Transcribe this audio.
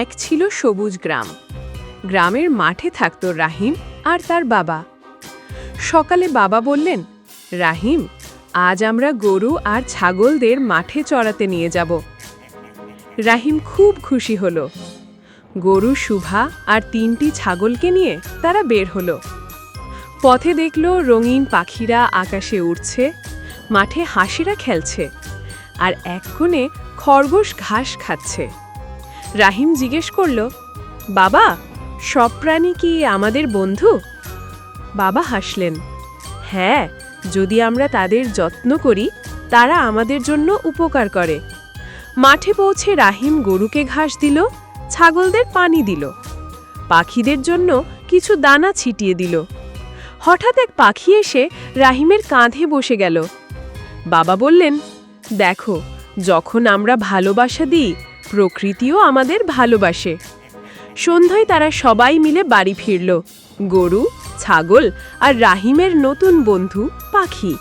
এক ছিল সবুজ গ্রাম। গ্রামের মাঠে থাকত রাহিম আর তার বাবা। সকালে বাবা বললেন, রাহিম, আজ আমরা গরু আর ছাগলদের মাঠে চড়াতে নিয়ে যাব। রাহিম খুব খুশি হলো। গরু শুভা আর তিনটি ছাগলকে নিয়ে তারা বের হলো। পথে দেখল রঙিন পাখিরা আকাশে উড়ছে, মাঠে হাসিরা খেলছে, আর এক কোণে খরগোশ ঘাস খাচ্ছে। রাহিম জিজ্ঞেস করল, বাবা, সব প্রাণী কি আমাদের বন্ধু? বাবা হাসলেন হ্যাঁ যদি আমরা তাদের যত্ন করি, তারা আমাদের জন্য উপকার করে। মাঠে পৌঁছে রাহিম গরুকে ঘাস দিল, ছাগলদের পানি দিল, পাখিদের জন্য কিছু দানা ছিটিয়ে দিল। হঠাৎ এক পাখি এসে রাহিমের কাঁধে বসে গেল। বাবা বললেন, দেখো, যখন আমরা ভালোবাসা দিই প্রকৃতিও আমাদের ভালোবাসে। সন্ধ্যায় তারা সবাই মিলে বাড়ি ফিরল। গরু, ছাগল আর রাহিমের নতুন বন্ধু পাখি।